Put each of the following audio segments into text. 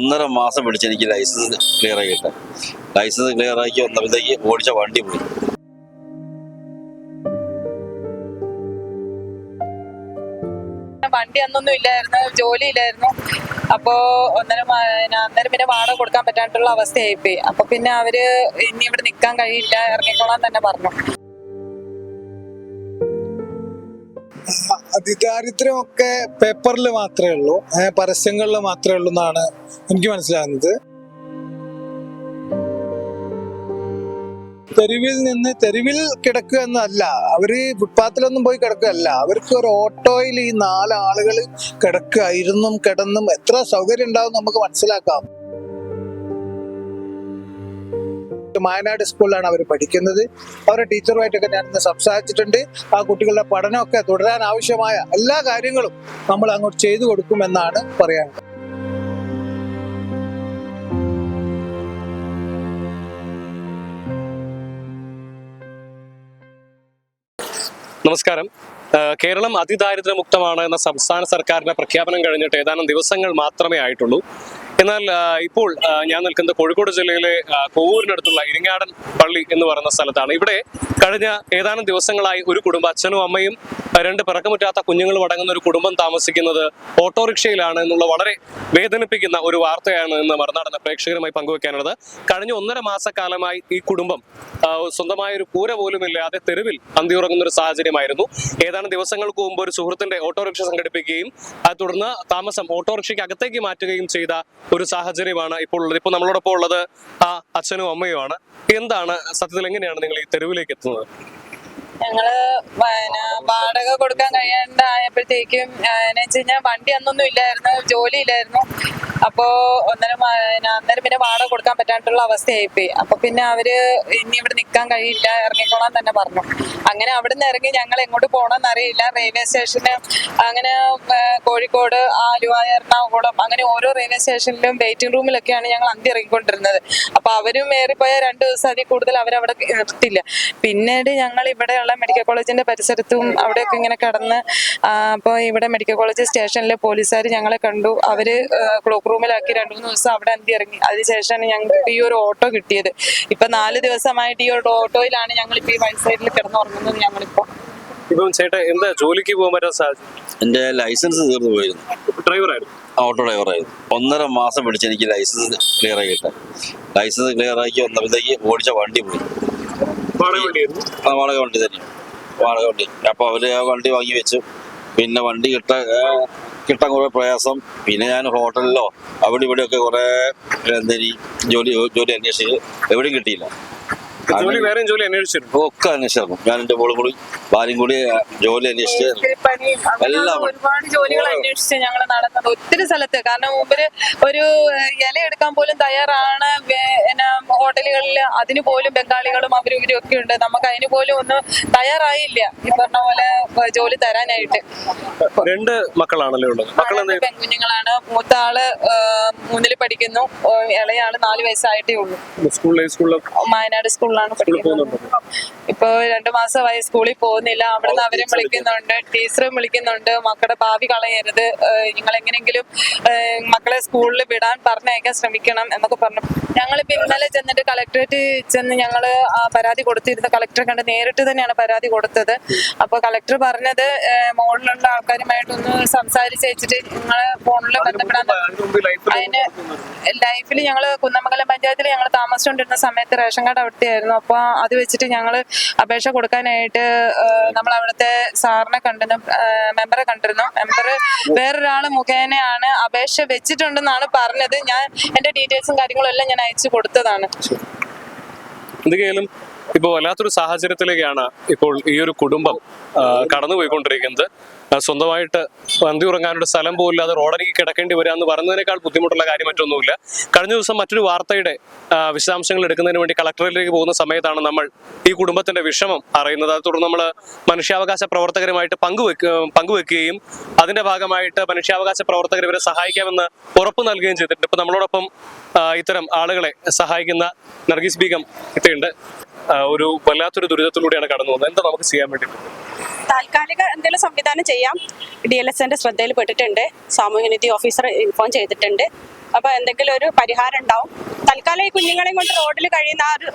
ഒന്നര മാസം പിടിച്ച് എനിക്ക് ലൈസൻസ് ക്ലിയർ ആക്കിയിട്ട് ലൈസൻസ് ക്ലിയർ ആക്കി വന്നപ്പോഴത്തേക്ക് ഓടിച്ച വണ്ടി പോയി. വണ്ടി അന്നൊന്നും ഇല്ലായിരുന്നു ജോലി ഇല്ലായിരുന്നു. അപ്പോ ഒന്നര അന്നേരം പിന്നെ വാടക കൊടുക്കാൻ പറ്റാണ്ടുള്ള അവസ്ഥയായിപ്പോയി. അപ്പൊ പിന്നെ അവർ ഇനി ഇവിടെ നിൽക്കാൻ കഴിയില്ല ഇറങ്ങിക്കോളാൻ തന്നെ പറഞ്ഞു. അതിദാരിദ്ര്യമൊക്കെ പേപ്പറിൽ മാത്രമേ ഉള്ളൂ. പരസ്യങ്ങളിൽ മാത്രമേ ഉള്ളൂ എന്നാണ് എനിക്ക് മനസ്സിലാകുന്നത്. തെരുവിൽ നിന്ന് തെരുവിൽ കിടക്കുക എന്നല്ല അവർ ഫുട്പാത്തിലൊന്നും പോയി കിടക്കുകയല്ല. അവർക്ക് ഒരു ഓട്ടോയിൽ ഈ നാലാളുകൾ കിടക്കുക ഇരുന്നും കിടന്നും എത്ര സൗകര്യം ഉണ്ടാവും നമുക്ക് മനസ്സിലാക്കാം. മായനാട് സ്കൂളിലാണ് അവർ പഠിക്കുന്നത്. അവരുടെ ടീച്ചറുമായിട്ടൊക്കെ ഞാൻ ഇന്ന് സംസാരിച്ചിട്ടുണ്ട്. ആ കുട്ടികളുടെ പഠനമൊക്കെ തുടരാൻ ആവശ്യമായ എല്ലാ കാര്യങ്ങളും നമ്മൾ അങ്ങോട്ട് ചെയ്തു കൊടുക്കുമെന്നാണ് പറയാനുള്ളത്. നമസ്കാരം. കേരളം അതിദാരിദ്ര്യമുക്തമാണ് എന്ന സംസ്ഥാന സർക്കാരിന്റെ പ്രഖ്യാപനം കഴിഞ്ഞിട്ട് ഏതാനും ദിവസങ്ങൾ മാത്രമേ ആയിട്ടുള്ളൂ. എന്നാൽ ഇപ്പോൾ ഞാൻ നിൽക്കുന്നത് കോഴിക്കോട് ജില്ലയിലെ കോവൂരിനടുത്തുള്ള ഇരിങ്ങാടൻ പള്ളി എന്ന് പറയുന്ന സ്ഥലത്താണ്. ഇവിടെ കഴിഞ്ഞ ഏതാനും ദിവസങ്ങളായി ഒരു കുടുംബം അച്ഛനും അമ്മയും രണ്ട് പിറക്കമുറ്റാത്ത കുഞ്ഞുങ്ങളും അടങ്ങുന്ന ഒരു കുടുംബം താമസിക്കുന്നത് ഓട്ടോറിക്ഷയിലാണ് എന്നുള്ള വളരെ വേദനിപ്പിക്കുന്ന ഒരു വാർത്തയാണ് ഇന്ന് മറുനാടൻ പ്രേക്ഷകരുമായി പങ്കുവെക്കാനുള്ളത്. കഴിഞ്ഞ ഒന്നര മാസക്കാലമായി ഈ കുടുംബം സ്വന്തമായ ഒരു കൂര പോലും ഇല്ലാതെ തെരുവിൽ അന്തിയുറങ്ങുന്ന ഒരു സാഹചര്യമായിരുന്നു. ഏതാനും ദിവസങ്ങൾക്ക് മുമ്പ് ഒരു സുഹൃത്തിന്റെ ഓട്ടോറിക്ഷ സംഘടിപ്പിക്കുകയും അത് തുടർന്ന് താമസം ഓട്ടോറിക്ഷയ്ക്ക് അകത്തേക്ക് മാറ്റുകയും ചെയ്ത ഒരു സാഹചര്യമാണ് ഇപ്പോൾ ഉള്ളത്. ഇപ്പോൾ നമ്മളോടൊപ്പം ഉള്ളത് ആ അച്ഛനും അമ്മയുമാണ്. എന്താണ് സത്യത്തിൽ എങ്ങനെയാണ് നിങ്ങൾ ഈ തെരുവിലേക്ക് എത്തുന്നത്? ഞങ്ങൾ വാടക കൊടുക്കാൻ കഴിയാണ്ടായപ്പോഴത്തേക്കും എന്ന് വെച്ച് കഴിഞ്ഞാൽ വണ്ടി അന്നൊന്നും ഇല്ലായിരുന്നു ജോലി ഇല്ലായിരുന്നു. അപ്പോ ഒന്നരം അന്നേരം പിന്നെ വാടക കൊടുക്കാൻ പറ്റാണ്ടുള്ള അവസ്ഥയായിപ്പോയി. അപ്പൊ പിന്നെ അവർ ഇനി ഇവിടെ നിൽക്കാൻ കഴിയില്ല ഇറങ്ങിക്കോളാൻ തന്നെ പറഞ്ഞു. അങ്ങനെ അവിടെ നിന്ന് ഇറങ്ങി ഞങ്ങൾ എങ്ങോട്ട് പോകണമെന്ന് അറിയില്ല. റെയിൽവേ സ്റ്റേഷന് അങ്ങനെ കോഴിക്കോട് ആലുവ എറണാകുളം അങ്ങനെ ഓരോ റെയിൽവേ സ്റ്റേഷനിലും വെയിറ്റിംഗ് റൂമിലൊക്കെയാണ് ഞങ്ങൾ അന്തി ഇറങ്ങിക്കൊണ്ടിരുന്നത്. അപ്പൊ അവരും ഏറിപ്പോയ രണ്ട് ദിവസം അതിൽ കൂടുതൽ അവരവിടെ നിർത്തില്ല പിന്നീട് ഞങ്ങൾ ഇവിടെയുള്ള മെഡിക്കൽ കോളേജിന്റെ പരിസരത്തും അവിടെയൊക്കെ ഇങ്ങനെ കടന്ന് അപ്പോൾ ഇവിടെ മെഡിക്കൽ കോളേജ് സ്റ്റേഷനിലെ പോലീസുകാർ ഞങ്ങളെ കണ്ടു. അവർ ക്ലോക്ക് റൂമിലാക്കി രണ്ടു മൂന്ന് ദിവസം അവിടെ അന്തി ഇറങ്ങി അതിനുശേഷമാണ് ഞങ്ങൾക്ക് ഈ ഒരു ഓട്ടോ കിട്ടിയത്. ഇപ്പൊ നാല് ദിവസമായിട്ട് ഈ ഒരു ഓട്ടോയിലാണ് ഞങ്ങൾ ഇപ്പൊ ഈ വൈറ്റ് സൈഡിൽ കിടന്നുറങ്ങുന്നത് ഞങ്ങളിപ്പോ. ഇപ്പം ചേട്ടാ എന്താ ജോലിക്ക് പോകാൻ പറ്റാൻ സാധിച്ചു എന്റെ ലൈസൻസ് തീർന്നു പോയിരുന്നു. ഡ്രൈവറായിരുന്നു? ഓട്ടോ ഡ്രൈവറായിരുന്നു. ഒന്നര മാസം പിടിച്ച് എനിക്ക് ലൈസൻസ് ക്ലിയർ ആക്കിയിട്ട് ലൈസൻസ് ക്ലിയർ ആക്കി വന്നപ്പോഴത്തേക്ക് ഓടിച്ച വണ്ടി പോയി. വാടക വണ്ടി തന്നെയാണ് വാടക വണ്ടി അപ്പൊ അവർ ആ വണ്ടി വാങ്ങി വെച്ചു. പിന്നെ വണ്ടി കിട്ട കിട്ടാൻ കുറെ പ്രയാസം. പിന്നെ ഞാൻ ഹോട്ടലിലോ അവിടെ ഇവിടെയൊക്കെ കുറേ എന്താ ജോലി ജോലി അന്വേഷിച്ച് എവിടെയും കിട്ടിയില്ല. ജോലി വേറെ ജോലി അന്വേഷിച്ചിരുന്നു ഒക്കെ അന്വേഷിച്ചിരുന്നു ഞാൻ എന്റെ മോളും കൂടി ഭാര്യയും കൂടി ജോലി അന്വേഷിച്ചു എല്ലാം ഒരുപാട് ജോലികൾ അന്വേഷിച്ച് ഞങ്ങൾ നടന്നത് ഒത്തിരി സ്ഥലത്ത്. കാരണം മുമ്പിൽ ഒരു ഇല എടുക്കാൻ പോലും തയ്യാറാണ്. ഹോട്ടലുകളിൽ അതിന് പോലും ബംഗാളികളും അവരും ഇവരും ഒക്കെ ഉണ്ട്. നമുക്ക് അതിന് പോലും ഒന്നും തയ്യാറായില്ല. ഈ പറഞ്ഞ പോലെ ജോലി തരാനായിട്ട്. രണ്ട് മക്കളാണല്ലോ ഉള്ളത്? പെൺകുഞ്ഞുങ്ങളാണ്. മൂത്ത ആൾ ഏഹ്, മൂന്നിൽ പഠിക്കുന്നു. ഇളയാൾ നാല് വയസ്സായിട്ടേ ഉള്ളൂ. സ്കൂളിൽ സ്കൂളിൽ മായനാട് സ്കൂളിലാണ്. പഠിക്കുന്നത്. ഇപ്പൊ രണ്ടു മാസമായി സ്കൂളിൽ പോകുന്നില്ല. അവിടുന്ന് അവരും വിളിക്കുന്നുണ്ട്. ടീച്ചറും വിളിക്കുന്നുണ്ട്. മക്കളുടെ ഭാവി കളയരുത്. നിങ്ങൾ എങ്ങനെയെങ്കിലും മക്കളെ സ്കൂളിൽ വിടാൻ പറഞ്ഞയക്കാൻ ശ്രമിക്കണം എന്നൊക്കെ പറഞ്ഞു. ഞങ്ങളിപ്പോ ഇന്നലെ ചെന്നിട്ട് കളക്ടറേറ്റ് ചെന്ന് ഞങ്ങൾ ആ പരാതി കൊടുത്തിരുന്ന. കളക്ടറെ കണ്ട് നേരിട്ട് തന്നെയാണ് പരാതി കൊടുത്തത്. അപ്പൊ കളക്ടർ പറഞ്ഞത് മുകളിലുള്ള ആൾക്കാരുമായിട്ടൊന്ന് സംസാരിച്ച് വെച്ചിട്ട് നിങ്ങളെ ഫോണിൽ ബന്ധപ്പെടാൻ അതിന് ലൈഫിൽ ഞങ്ങൾ കുന്നമംഗലം പഞ്ചായത്തിൽ ഞങ്ങൾ താമസിച്ചുകൊണ്ടിരുന്ന സമയത്ത് റേഷൻ കാർഡ് അവിടുത്തെയായിരുന്നു അപ്പൊ അത് വെച്ചിട്ട് ഞങ്ങൾ അപേക്ഷ കൊടുക്കാനായിട്ട് നമ്മൾ അവിടുത്തെ സാറിനെ കണ്ടിരുന്നു മെമ്പറെ കണ്ടിരുന്നു. മെമ്പർ വേറൊരാൾ മുഖേനയാണ് അപേക്ഷ വെച്ചിട്ടുണ്ടെന്നാണ് പറഞ്ഞത്. ഞാൻ എന്റെ ഡീറ്റെയിൽസും കാര്യങ്ങളും എല്ലാം ഞാൻ അയച്ചു കൊടുത്തതാണ്. എന്തൊക്കെയായാലും ഇപ്പോൾ വല്ലാത്തൊരു സാഹചര്യത്തിലേക്കാണ് ഇപ്പോൾ ഈ ഒരു കുടുംബം കടന്നുപോയിക്കൊണ്ടിരിക്കുന്നത്. സ്വന്തമായിട്ട് വന്തി ഉറങ്ങാനൊരു സ്ഥലം പോലില്ലാതെ റോഡരികി കിടക്കേണ്ടി വരിക എന്ന് പറയുന്നതിനേക്കാൾ ബുദ്ധിമുട്ടുള്ള കാര്യം മറ്റൊന്നുമില്ല. കഴിഞ്ഞ ദിവസം മറ്റൊരു വാർത്തയുടെ വിശദാംശങ്ങൾ എടുക്കുന്നതിന് വേണ്ടി കളക്ടറേറ്റിലേക്ക് പോകുന്ന സമയത്താണ് നമ്മൾ ഈ കുടുംബത്തിന്റെ വിഷമം അറിയുന്നത്. അത് തുടർന്ന് നമ്മൾ മനുഷ്യാവകാശ പ്രവർത്തകരുമായിട്ട് പങ്കുവെക്ക പങ്കുവെക്കുകയും അതിന്റെ ഭാഗമായിട്ട് മനുഷ്യാവകാശ പ്രവർത്തകർ ഇവരെ സഹായിക്കാമെന്ന് ഉറപ്പ് നൽകുകയും ചെയ്തിട്ടുണ്ട്. ഇപ്പൊ നമ്മളോടൊപ്പം ഇത്തരം ആളുകളെ സഹായിക്കുന്ന നർഗീസ് ബീഗം ഇത്തയുണ്ട് ഒരു വല്ലാത്തൊരു ദുരിതത്തിലൂടെയാണ് കടന്നു പോകുന്നത്. എന്താ നമുക്ക് ചെയ്യാൻ വേണ്ടി താൽക്കാലിക എന്തെങ്കിലും സംവിധാനം ചെയ്യാം. ഡി എൽ എസിന്റെ ശ്രദ്ധയിൽ പെട്ടിട്ടുണ്ട്. സാമൂഹ്യനീതി ഓഫീസർ ഇൻഫോം ചെയ്തിട്ടുണ്ട്. അപ്പൊ എന്തെങ്കിലും ഒരു പരിഹാരം ഉണ്ടാവും. തൽക്കാലം ഈ കുഞ്ഞുങ്ങളെയും കൊണ്ട് റോഡിൽ കഴിയുന്ന ആ ഒരു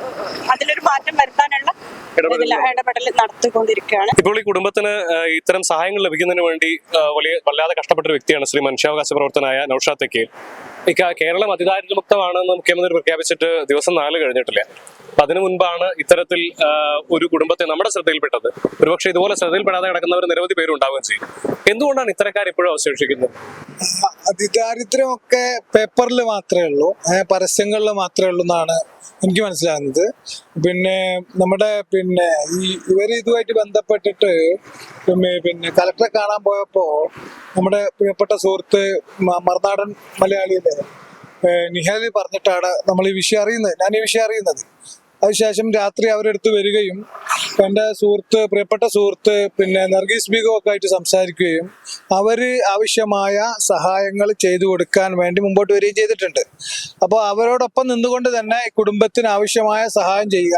അതിലൊരു മാറ്റം വരുത്താനുള്ള ഇടപെടൽ നടത്തിക്കൊണ്ടിരിക്കുകയാണ്. ഇപ്പോൾ ഈ കുടുംബത്തിന് ഇത്തരം സഹായങ്ങൾ ലഭിക്കുന്നതിന് വേണ്ടി വലിയ വല്ലാതെ കഷ്ടപ്പെട്ട ഒരു വ്യക്തിയാണ് ശ്രീ മനുഷ്യാവകാശ പ്രവർത്തനായ നൌഷാദ് തെക്കേൽ. ഇക്ക കേരളം അതിദാരിദ്ര്യമുക്തമാണെന്ന് മുഖ്യമന്ത്രി പ്രഖ്യാപിച്ചിട്ട് ദിവസം നാല് കഴിഞ്ഞിട്ടില്ല. അപ്പൊ അതിനു മുൻപാണ് ഇത്തരത്തിൽ ഒരു കുടുംബത്തെ നമ്മുടെ ശ്രദ്ധയിൽപ്പെട്ടത്. ഒരുപക്ഷെ ഇതുപോലെ ശ്രദ്ധയിൽപ്പെടാതെ കിടക്കുന്നവർ നിരവധി പേരുണ്ടാവുകയും ചെയ്യും. എന്തുകൊണ്ടാണ് ഇത്തരക്കാർ ഇപ്പോഴും അവശേഷിക്കുന്നത്? അതിദാരിദ്ര്യമൊക്കെ പേപ്പറിൽ മാത്രമേ ഉള്ളൂ പരസ്യങ്ങളിൽ മാത്രമേ ഉള്ളൂ എന്നാണ് എനിക്ക് മനസ്സിലാകുന്നത്. പിന്നെ നമ്മുടെ പിന്നെ ഈ ഇവർ ഇതുമായിട്ട് ബന്ധപ്പെട്ടിട്ട് പിന്നെ കലക്ടറെ കാണാൻ പോയപ്പോൾ നമ്മുടെ പ്രിയപ്പെട്ട സുഹൃത്ത് മറുനാടൻ മലയാളിയിലെ നിഹാലി പറഞ്ഞിട്ടാണ് നമ്മൾ ഈ വിഷയം അറിയുന്നത്. ഞാൻ ഈ വിഷയം അറിയുന്നത്. അതിനുശേഷം രാത്രി അവരെടുത്ത് വരികയും എന്റെ സുഹൃത്ത് പ്രിയപ്പെട്ട സുഹൃത്ത് പിന്നെ നർഗീസ് ബീഗോ ഒക്കെ ആയിട്ട് സംസാരിക്കുകയും അവർ ആവശ്യമായ സഹായങ്ങൾ ചെയ്തു കൊടുക്കാൻ വേണ്ടി മുമ്പോട്ട് വരികയും ചെയ്തിട്ടുണ്ട്. അപ്പോൾ അവരോടൊപ്പം നിന്നുകൊണ്ട് തന്നെ കുടുംബത്തിന് ആവശ്യമായ സഹായം ചെയ്യുക.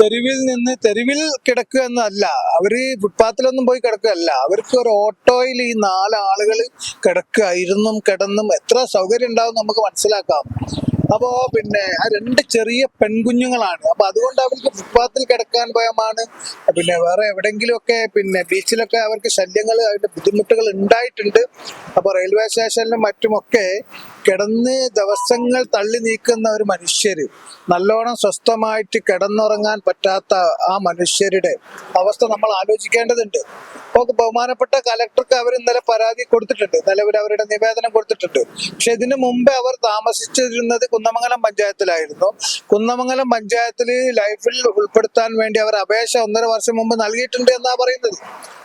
തെരുവിൽ നിന്ന് തെരുവിൽ കിടക്കുക എന്നല്ല അവർ ഫുട്പാത്തിലൊന്നും പോയി കിടക്കുകയല്ല. അവർക്ക് ഒരു ഓട്ടോയിൽ ഈ നാലാളുകൾ കിടക്കുക ഇരുന്നും കിടന്നും എത്ര സൗകര്യം ഉണ്ടാവും നമുക്ക് മനസ്സിലാക്കാം. അപ്പോ പിന്നെ ആ രണ്ട് ചെറിയ പെൺകുഞ്ഞുങ്ങളാണ്. അപ്പൊ അതുകൊണ്ട് അവർക്ക് ഫുട്പാത്തിൽ കിടക്കാൻ ഭയമാണ്. പിന്നെ വേറെ എവിടെങ്കിലുമൊക്കെ പിന്നെ ബീച്ചിലൊക്കെ അവർക്ക് ശല്യങ്ങൾ അതിന്റെ ബുദ്ധിമുട്ടുകൾ ഉണ്ടായിട്ടുണ്ട്. അപ്പൊ റെയിൽവേ സ്റ്റേഷനിലും മറ്റുമൊക്കെ കിടന്ന് ദിവസങ്ങൾ തള്ളി നീക്കുന്ന ഒരു മനുഷ്യര് നല്ലോണം സ്വസ്ഥമായിട്ട് കിടന്നുറങ്ങാൻ പറ്റാത്ത ആ മനുഷ്യരുടെ അവസ്ഥ നമ്മൾ ആലോചിക്കേണ്ടതുണ്ട്. അപ്പോൾ ബഹുമാനപ്പെട്ട കലക്ടർക്ക് അവർ ഇന്നലെ പരാതി കൊടുത്തിട്ടുണ്ട്. നിലവിൽ അവരുടെ നിവേദനം കൊടുത്തിട്ടുണ്ട്. പക്ഷെ ഇതിനു മുമ്പ് അവർ താമസിച്ചിരുന്നത് കുന്നമംഗലം പഞ്ചായത്തിലായിരുന്നു. കുന്നമംഗലം പഞ്ചായത്തിൽ ലൈഫിൽ ഉൾപ്പെടുത്താൻ വേണ്ടി അവർ അപേക്ഷ ഒന്നര വർഷം മുമ്പ് നൽകിയിട്ടുണ്ട് എന്നാ പറയുന്നത്?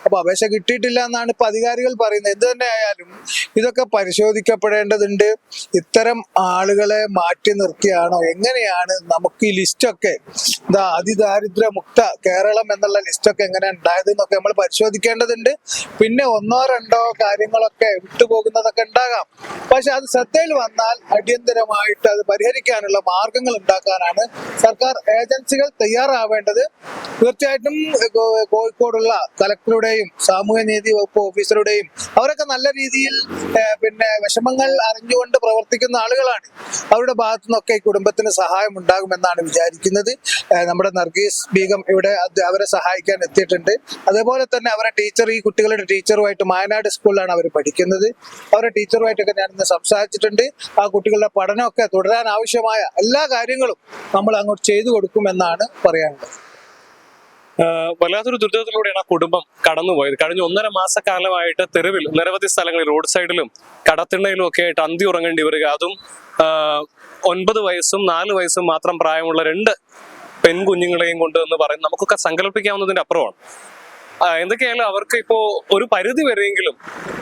അപ്പൊ അപേക്ഷ കിട്ടിയിട്ടില്ല എന്നാണ് ഇപ്പൊ അധികാരികൾ പറയുന്നത്. എന്ത് തന്നെ ആയാലും ഇതൊക്കെ പരിശോധിക്കപ്പെടേണ്ടതുണ്ട്. ഇത്തരം ആളുകളെ മാറ്റി നിർത്തിയാണോ? എങ്ങനെയാണ് നമുക്ക് ഈ ലിസ്റ്റൊക്കെ എന്താ അതിദാരിദ്ര്യമുക്ത കേരളം എന്നുള്ള ലിസ്റ്റൊക്കെ എങ്ങനെ ഉണ്ടായത് എന്നൊക്കെ നമ്മൾ പരിശോധിക്കേണ്ടതുണ്ട്. പിന്നെ ഒന്നോ രണ്ടോ കാര്യങ്ങളൊക്കെ വിട്ടുപോകുന്നതൊക്കെ ഉണ്ടാകാം. പക്ഷെ അത് ശ്രദ്ധയിൽ വന്നാൽ അടിയന്തരമായിട്ട് അത് പരിഹരിക്കാനുള്ള മാർഗങ്ങൾ ഉണ്ടാക്കാനാണ് സർക്കാർ ഏജൻസികൾ തയ്യാറാവേണ്ടത്. തീർച്ചയായിട്ടും കോഴിക്കോടുള്ള കോ- കലക്ടറുടെയും സാമൂഹ്യനീതി വകുപ്പ് ഓഫീസറുടെയും അവരൊക്കെ നല്ല രീതിയിൽ പിന്നെ വിഷമങ്ങൾ അറിഞ്ഞുകൊണ്ട് പ്രവർത്തിക്കുന്ന ആളുകളാണ്. അവരുടെ ഭാഗത്തു നിന്നൊക്കെ ഈ കുടുംബത്തിന് സഹായം ഉണ്ടാകുമെന്നാണ് വിചാരിക്കുന്നത്. നമ്മുടെ നർഗീസ് ബീഗം ഇവിടെ അവരെ സഹായിക്കാൻ എത്തിയിട്ടുണ്ട്. അതേപോലെ തന്നെ അവരെ ടീച്ചർ ഈ കുട്ടികളുടെ ടീച്ചറുമായിട്ട് മായനാട് സ്കൂളിലാണ് അവർ പഠിക്കുന്നത്. അവരുടെ ടീച്ചറുമായിട്ടൊക്കെ ഞാൻ ഇന്ന് സംസാരിച്ചിട്ടുണ്ട്. ആ കുട്ടികളുടെ പഠനമൊക്കെ തുടരാൻ ആവശ്യമായ എല്ലാ കാര്യങ്ങളും നമ്മൾ അങ്ങോട്ട് ചെയ്തു കൊടുക്കുമെന്നാണ് പറയാനുള്ളത്. വല്ലാത്തൊരു ദുരിതത്തിലൂടെയാണ് ആ കുടുംബം കടന്നുപോയത്. കഴിഞ്ഞ ഒന്നര മാസക്കാലമായിട്ട് തെരുവിൽ നിരവധി സ്ഥലങ്ങളിൽ റോഡ് സൈഡിലും കടത്തിണ്ണയിലും ഒക്കെ ആയിട്ട് അന്തി ഉറങ്ങേണ്ടി വരിക. അതും ഒൻപത് വയസ്സും നാല് വയസ്സും മാത്രം പ്രായമുള്ള രണ്ട് പെൺകുഞ്ഞുങ്ങളെയും കൊണ്ട് എന്ന് പറയുന്നത് നമുക്കൊക്കെ സങ്കല്പിക്കാവുന്നതിന്റെ അപ്പുറമാണ്. എന്തൊക്കെയായാലും അവർക്ക് ഇപ്പോ ഒരു പരിധി വരെയെങ്കിലും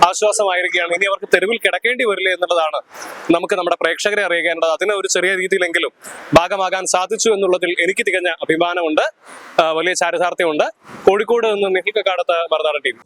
ആശ്വാസമായിരിക്കുകയാണ്. ഇനി അവർക്ക് തെരുവിൽ കിടക്കേണ്ടി വരില്ല എന്നുള്ളതാണ് നമുക്ക് നമ്മുടെ പ്രേക്ഷകരെ അറിയിക്കേണ്ടത്. അതിന് ഒരു ചെറിയ രീതിയിലെങ്കിലും ഭാഗമാകാൻ സാധിച്ചു എന്നുള്ളതിൽ എനിക്ക് തികഞ്ഞ അഭിമാനമുണ്ട്. വലിയ ചാരിതാർത്ഥ്യമുണ്ട്. കോഴിക്കോട് നിന്ന് നിങ്ങൾക്ക് കാടത്ത് മറുനാടൻ ടീം.